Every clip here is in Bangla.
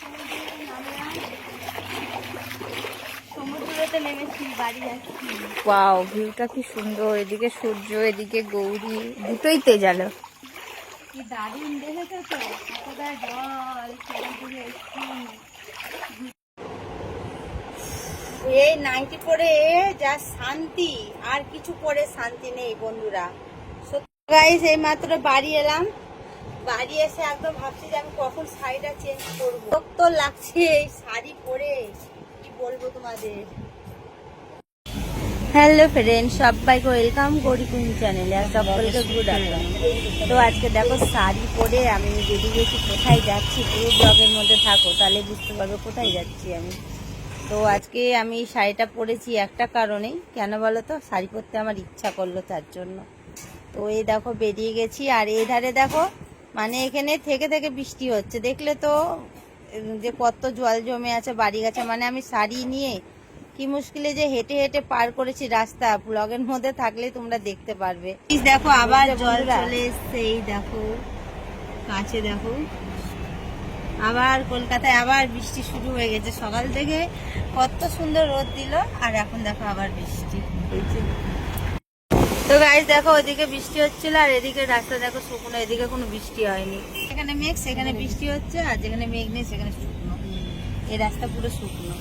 সমুদ্রে নামলাম সমুদ্রতে নেমেছি বাড়ি যাচ্ছি। ওয়াও ভিউটা কি সুন্দর। এদিকে সূর্য এদিকে গৌরী দুটোই তেজ আলো কি দারুণ দেখেছ তো? কতটা জল চারিদিকে এই পরে যা শান্তি আর কিছু পরে শান্তি নেই বন্ধুরা। গাইস এই মাত্র বাড়ি এলাম। বাড়ি এসে একদম ভাবছি যে আমি কখন শাড়িটা চেঞ্জ করব। তো লাগছে এই শাড়ি পরে। কি বলব তোমাদের? হ্যালো ফ্রেন্ড সবাইকে ওয়েলকাম করি কোন চ্যানেলে আর সকলকে গুড আফটারনুন তো আজকে দেখো শাড়ি পরে আমি বেরিয়ে গেছি, কোথায় যাচ্ছি? পুরো ব্লগের মধ্যে থাকো, তাহলে বুঝতে পারবে কোথায় যাচ্ছি আমি। তো আজকে আমি শাড়িটা পরেছি একটা কারণেই। কেন বলো তো? শাড়ি পরতে আমার ইচ্ছা করল তার জন্য। তো এই দেখো বেরিয়ে গেছি, আর এই ধারে দেখো মানে এখানে থেকে থেকে বৃষ্টি হচ্ছে। দেখলে তো যে কত জল জমে আছে বাড়ি গাছে। মানে আমি শাড়ি নিয়ে কি মুশকিলে যে হেঁটে হেঁটে পার করেছি রাস্তা। ব্লগের মধ্যে থাকলে তোমরা দেখতে পারবে। দেখো আবার জল। চলে এসছে। এই দেখো কাছে দেখো। আবার কলকাতায় আবার বৃষ্টি শুরু হয়ে গেছে। সকাল থেকে কত সুন্দর রোদ দিল আর এখন দেখো আবার বৃষ্টি। তো গাইজ দেখো ওইদিকে বৃষ্টি হচ্ছিল আর এদিকে রাস্তা দেখো শুকনো এদিকে কোনো বৃষ্টি হয়নি। এখানে মেঘ সেখানে বৃষ্টি হচ্ছে আর যেখানে মেঘ নেই সেখানে শুকনো। এই রাস্তা পুরো শুকনো।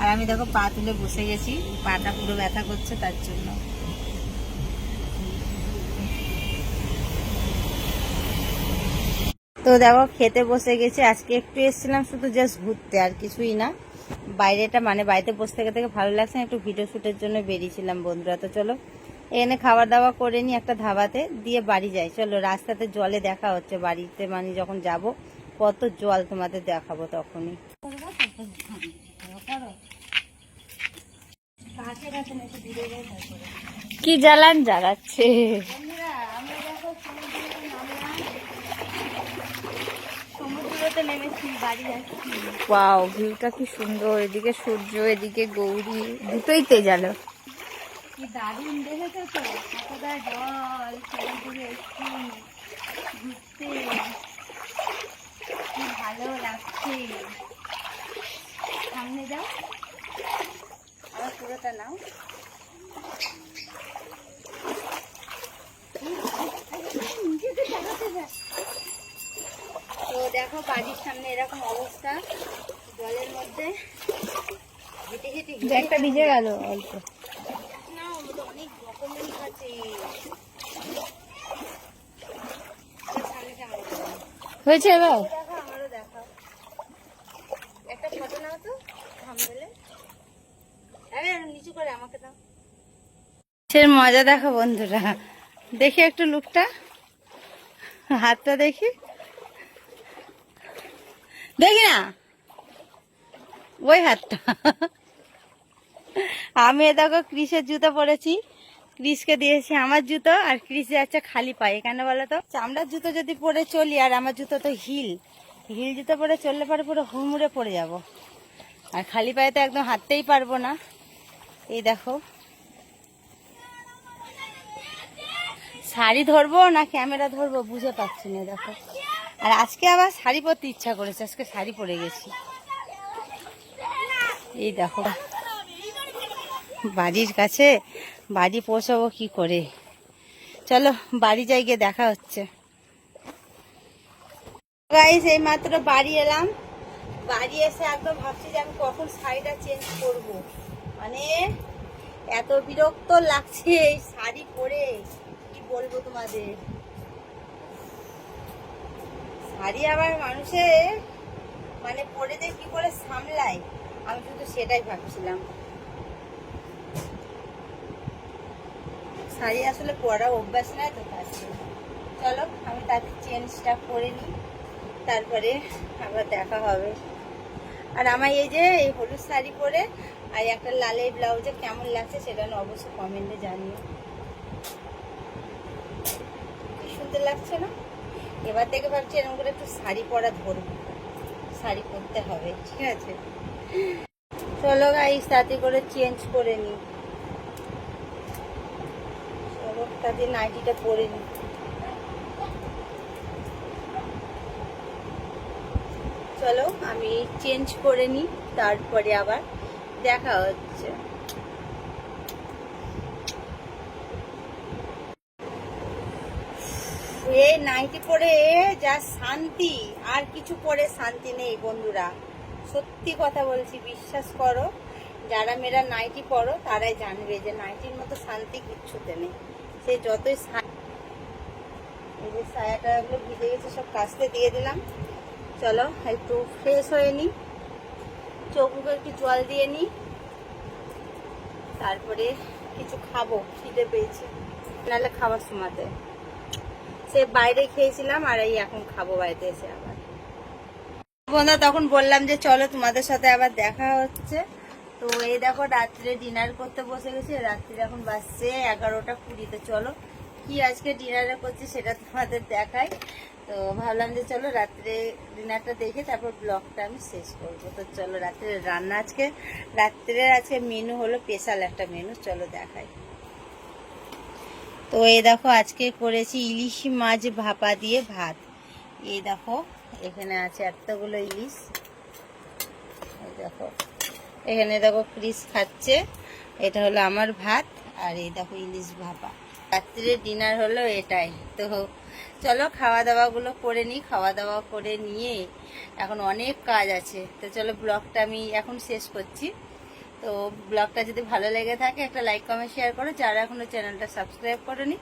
আর আমি দেখো পা তুলে বসে গেছি পাটা পুরো ব্যথা করছে তার জন্য। তো দেখো, খেতে বসে গেছি। আজকে একটু এসেছিলাম শুধু জাস্ট ঘুরতে, আর কিছুই না। বাইরেটা মানে বাড়িতে বসে থেকে থেকে ভালো লাগছে একটু ভিডিও শ্যুটের জন্য বেরিয়েছিলাম বন্ধুরা। তো চলো, এখানে খাবার দাওয়া করে নি একটা ধাবাতে, দিয়ে বাড়ি যাই। চলো, রাস্তাতে জলে দেখা হচ্ছে। বাড়িতে মানে যখন যাব, কত জল তোমাদের দেখাবো তখনই। কি জ্বালান জ্বালাচ্ছে বন্ধুরা আমরা দেখো সমুদ্রে নামলাম নেমেছি বাড়ি যাচ্ছি ওয়াও ভিউটা কি সুন্দর। এদিকে সূর্য এদিকে গৌরী দুটোই তেজ আলো কি দারুণ দেখেছ তো? কতটা জল চারিদিকে একটু ঘুরতে। কি ভালো লাগছে। সামনে যাও। আমার পুরোটা নাও তো দেখো বাড়ির সামনে এরকম অবস্থা জলের মধ্যে হেঁটে হেঁটে হেঁটে একটা ভিজে গেল অল্প। না অনেক আছে। হয়েছে এবার? আমারও দেখো একটা ফটো নাও তো থামবেলে নিচু করে আমাকে দাও। সে মজা দেখো বন্ধুরা। দেখি একটু লুকটা হাতটা দেখি। দেখি না। ওই হাতটা। আমি দেখো ক্রিসের জুতো পরেছি। ক্রিসকে দিয়েছি আমার জুতো আর ক্রিসে আছে খালি পায়ে। কেন বলো তো? চামড়ার জুতো যদি পরে চলি আর আমার জুতো তো হিল। হিল জুতো পরে চললে পরে পুরো হুড়মুড়ে পড়ে যাব। আর খালি পায়ে তো একদম হাঁটতেই পারব না। এই দেখো। শাড়ি ধরবো না ক্যামেরা ধরবো? বুঝে পাচ্ছি না দেখো। আর আজকে আবার শাড়ি পরতে ইচ্ছা করেছে, আজকে শাড়ি পরে গেছি। এই দেখো বাড়ির কাছে বাড়ি পৌঁছাবো কি করে? চলো বাড়ি যাই, গিয়ে দেখা হচ্ছে। এই মাত্র বাড়ি এলাম। বাড়ি এসে একদম ভাবছি যে আমি কখন শাড়িটা চেঞ্জ করব। মানে এত বিরক্ত লাগছে এই শাড়ি পরে। কি বলব তোমাদের? শাড়ি আবার মানুষে মানে দিয়ে কি করে সামলায়? আমি শুধু সেটাই ভাবছিলাম। শাড়ি আসলে পরা অভ্যাস নাই তো জন্য। চলো, আমি তাকে চেঞ্জটা করে নিই। তারপরে আবার দেখা হবে। আর আমার এই যে, এই হলুদ শাড়ি পরে আর একটা লালের ব্লাউজে কেমন লাগছে সেটা না অবশ্যই কমেন্টে জানিও। কি সুন্দর লাগছে না? এবার থেকে ভাবছি এরকম করে একটু শাড়ি পরা ধরবো। শাড়ি পরতে হবে, ঠিক আছে? চলো গাইস তাতে করে চেঞ্জ করে নিই চলো তাতে নাইটিটা পরে নিই চলো আমি চেঞ্জ করে নিই তারপরে আবার দেখা হচ্ছে। নাইটি পরে যা শান্তি, আর কিছু পরে শান্তি নেই বন্ধুরা। সত্যি কথা বলছি, বিশ্বাস করো, যারা মেয়েরা নাইটি পরো, তারাই জানবে যে নাইটির মতো শান্তি কিচ্ছুতে নেই। সে যতই এই যে সায়াটা এগুলো ভিজে গেছে, সব কাচতে দিয়ে দিলাম। চলো, একটু ফ্রেশ হয়ে নিই চোখ একটু জল দিয়ে নিই তারপরে কিছু খাব, খিদে পেয়েছি। নাহলে খাবার সময়তে। সে বাইরে খেয়েছিলাম আর এই এখন খাব বাড়িতে এসে আবার। বন্ধু তখন বললাম যে চলো তোমাদের সাথে আবার দেখা হচ্ছে। তো এই দেখো, রাত্রে ডিনার করতে বসে গেছি রাত্রি এখন বাজছে এগারোটা কুড়িতে চলো, কি আজকে ডিনারে করছি সেটা তোমাদের দেখাই। তো ভাবলাম যে চলো রাত্রে ডিনারটা দেখে তারপর ব্লগটা আমি শেষ করব। তো চলো রাত্রে রান্না আজকে, রাত্রের আজকে মেনু হলো স্পেশাল একটা মেনু চলো দেখাই। তো এই দেখো, আজকে করেছি ইলিশ মাছ ভাপা দিয়ে ভাত। এই দেখো, এখানে আছে এতগুলো ইলিশ। দেখো, এখানে দেখো ক্রিস খাচ্ছে। এটা হলো আমার ভাত, আর এই দেখো ইলিশ ভাপা। রাত্রে ডিনার হলো এটাই। তো চলো খাওয়া দাওয়াগুলো করে নিই। খাওয়া দাওয়া করে নিয়ে এখন অনেক কাজ আছে। তো চলো, ব্লগটা আমি এখন শেষ করছি। তো ব্লগটা যদি ভালো লেগে থাকে, একটা লাইক কমেন্ট শেয়ার করো। যারা এখনও চ্যানেলটা সাবস্ক্রাইব করেনি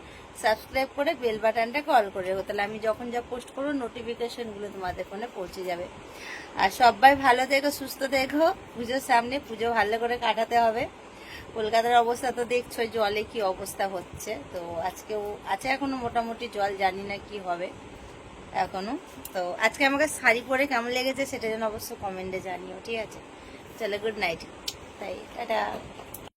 সাবস্ক্রাইব করে বেল বাটনটা কল করে রেখো। তাহলে আমি যখন যা পোস্ট করব নোটিফিকেশনগুলো তোমাদের ফোনে পৌঁছে যাবে। আর সবাই ভালো দেখো সুস্থ দেখো পুজোর সামনে পুজো ভালো করে কাটাতে হবে। কলকাতার অবস্থা তো দেখছ জলে কি অবস্থা হচ্ছে। তো আজকেও, আছে এখনও মোটামুটি জল, জানি না কি হবে এখনও। তো আজকে আমাকে শাড়ি পরে কেমন লেগেছে সেটা যেন অবশ্য কমেন্টে জানিও, ঠিক আছে? চলো গুড নাইট তাই টাটা